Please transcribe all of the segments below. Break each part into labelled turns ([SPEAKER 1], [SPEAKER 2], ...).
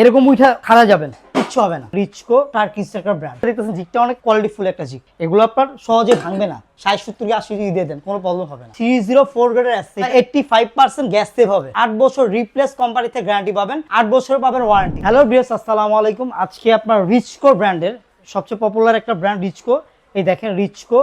[SPEAKER 1] এরকম উঠা খাড়া যাবেন কিচ্ছু হবে না। রিচকো টার্কিস একটা ব্র্যান্ড দেখতেছেন, জিকটা অনেক কোয়ালিটি ফুল একটা জিক। এগুলো আপনার সহজে ভাঙবে না। ষাট, সত্তর, আশি দিয়ে দেন, কোনো প্রবলেম হবে না। থ্রি জিরো ফোর গ্রেডের eighty five percent gas save হবে। আট বছর রিপ্লেস কোম্পানিতে গ্যারান্টি পাবেন। আট বছর পাবেন ওয়ারেন্টি হ্যালো বিয়াস আসসালামু আলাইকুম। আজকে আপনার রিচকো ব্র্যান্ডের সবচেয়ে পপুলার একটা ব্র্যান্ড রিচকো। এই দেখেন, রিচকো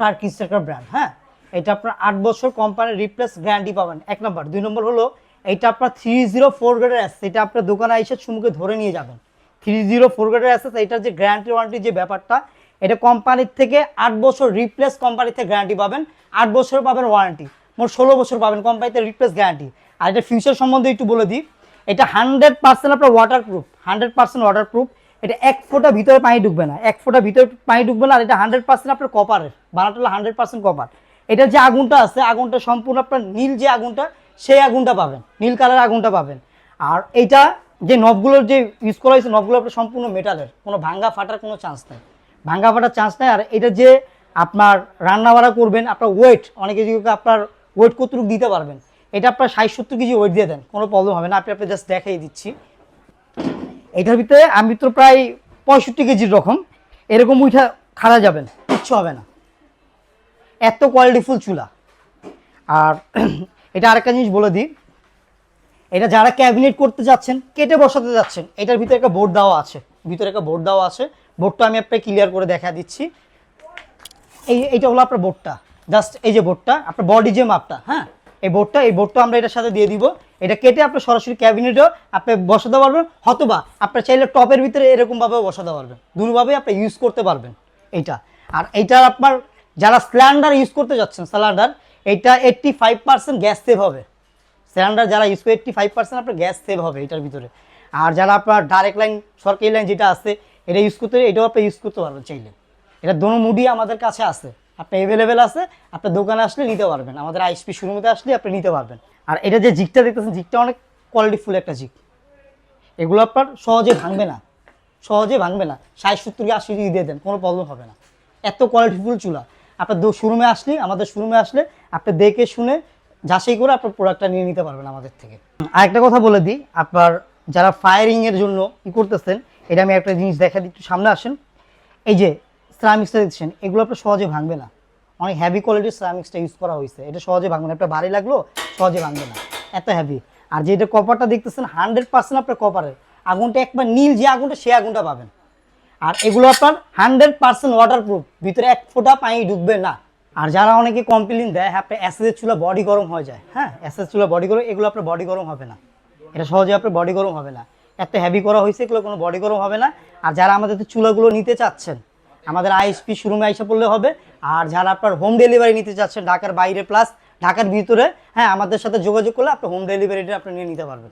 [SPEAKER 1] টার্কিস একটা ব্র্যান্ড হ্যাঁ? এটা আপনার আট বছর কোম্পানির রিপ্লেস গ্যারান্টি পাবেন। এক নম্বর দুই নম্বর হলো এটা আপনার থ্রি জিরো ফোর গ্রেডের অ্যাসেস এটা আপনার দোকানে এসে চুমুকে ধরে নিয়ে যাবেন। থ্রি জিরো ফোর গ্রেডের অ্যাসেস এটার যে গ্যারান্টি ওয়ারেন্টি যে ব্যাপারটা, এটা কোম্পানির থেকে আট বছর রিপ্লেস কোম্পানি থেকে গ্যারান্টি পাবেন। আট বছর পাবেন ওয়ারেন্টি মোট ষোলো বছর পাবেন কোম্পানিতে রিপ্লেস গ্যারান্টি আর এটা ফিউচার সম্বন্ধে একটু বলে দিই, এটা হান্ড্রেড পার্সেন্ট আপনার waterproof hundred percent waterproof এটা এক ফোঁটা ভিতরে পানি ঢুকবে না, এক ফোঁটা ভিতরে পানি ঢুকবে না, আর এটা হান্ড্রেড পার্সেন্ট আপনার কপারের বানাটা হলো হান্ড্রেড পার্সেন্ট কপার এটা যে আগুনটা আছে, আগুনটা সম্পূর্ণ আপনার নীল যে আগুনটা সেই আগুনটা পাবেন, নীল কালার আগুনটা পাবেন। আর এইটা যে নবগুলোর যে ইউজ করা হয়েছে, নবগুলো আপনার সম্পূর্ণ মেটালের কোনো ভাঙ্গা ফাটার কোনো চান্স নেই। ভাঙ্গা ফাটার চান্স নেই, আর এটা যে আপনার রান্না বাড়া করবেন, আপনার ওয়েট অনেকে যদি আপনার ওয়েট কতটুকু দিতে পারবেন, এটা আপনার ষাট সত্তর কেজি ওয়েট দিয়ে দেন, কোনো প্রবলেম হবে না। আপনি আপনি জাস্ট দেখাই দিচ্ছি। এটার ভিতরে আমি তো প্রায় পঁয়ষট্টি কেজির রকম, এরকম উঠা খাড়া যাবেন কিচ্ছু হবে না। এত কোয়ালিটিফুল চুলা। আর এটা আরেকটা জিনিস বলে দিই। এটা যারা ক্যাবিনেট করতে যাচ্ছেন, কেটে বসাতে যাচ্ছেন, এটার ভিতরে একটা বোর্ড দেওয়া আছে। ভিতরে একটা বোর্ড দেওয়া আছে। বোর্ডটা আমি আপনাকে ক্লিয়ার করে দেখা দিচ্ছি। এই এইটা হলো আপনার বোর্ডটা। জাস্ট এই যে বোর্ডটা, আপনার বডি যে মাপটা হ্যাঁ? এই বোর্ডটা এই বোর্ডটা আমরা এটার সাথে দিয়ে দিব। এটা কেটে আপনি সরাসরি ক্যাবিনেটও আপনি বসাতে পারবেন হতবা আপনার চাইলে টপের ভিতরে এরকমভাবেও বসাতে পারবেন। দুভাবে আপনি ইউজ করতে পারবেন এইটা। আর এইটার আপনার, যারা স্ল্যান্ডার ইউজ করতে যাচ্ছেন স্ল্যান্ডার এইটা eighty five percent gas save হবে। সিলিন্ডার যারা ইউজ করে এইট্টি ফাইভ পার্সেন্ট আপনার গ্যাস সেভ হবে এটার ভিতরে। আর যারা আপনার ডাইরেক্ট লাইন সরকারি লাইন যেটা আছে, এটা ইউজ করতে এটাও আপনি ইউজ করতে পারবেন চাইলে। এটা দোনো মুডি আমাদের কাছে আছে। আপনার অ্যাভেলেবেল আছে, আপনার দোকানে আসলে নিতে পারবেন। আমাদের আইসপি শোরুমে আসলে আপনি নিতে পারবেন। আর এটা যে জিকটা দেখতেছেন জিকটা অনেক কোয়ালিটিফুল একটা জিক এগুলো আপনার সহজে ভাঙবে না। সহজে ভাঙবে না। ষাট সত্তর আশি দিয়ে দেন, কোনো প্রবলেম হবে না। এত কোয়ালিটিফুল চুলা। আপনার শোরুমে আসলে, আমাদের শোরুমে আসলে আপনি দেখে শুনে যাচাই করে আপনার প্রোডাক্টটা নিয়ে নিতে পারবেন আমাদের থেকে। আরেকটা কথা বলে দিই, আপনার যারা ফায়ারিং এর জন্য ই করতেছেন, এটা আমি একটা জিনিস দেখা দিই, একটু সামনে আসেন। এই যে সিরামিক্সটা দেখছেন, এগুলো আপনার সহজে ভাঙবে না। অনেক হ্যাভি কোয়ালিটির সিরামিক্সটা ইউজ করা হয়েছে। এটা সহজে ভাঙবে না। আপনার ভারী লাগল, সহজে ভাঙবে না। এত হ্যাভি আর যেটা কপারটা দেখতেছেন হান্ড্রেড পার্সেন্ট আপনার কপারের আগুনটা একবার নীল যে আগুনটা সেই আগুনটা পাবেন। আর এগুলো আপনার হান্ড্রেড পার্সেন্ট ওয়াটার প্রুফ ভিতরে এক ফোঁটা পানি ঢুকবে না। আর যারা অনেকে কমপ্লেন দেয় হ্যাঁ আপনার অ্যাসেদের চুলা বডি গরম হয়ে যায়। হ্যাঁ অ্যাসেদ চুলা বডি গরম, এগুলো আপনার বডি গরম হবে না। এটা সহজে আপনার বডি গরম হবে না। এত হেভি করা হয়েছে, এগুলো কোনো বডি গরম হবে না। আর যারা আমাদের চুলাগুলো নিতে চাচ্ছেন, আমাদের আইএসপি শোরুমে আইসা পড়লে হবে। আর যারা আপনার হোম ডেলিভারি নিতে চাচ্ছেন, ঢাকার বাইরে প্লাস ঢাকার ভিতরে হ্যাঁ আমাদের সাথে যোগাযোগ করলে আপনি হোম ডেলিভারিটা আপনি নিয়ে নিতে পারবেন।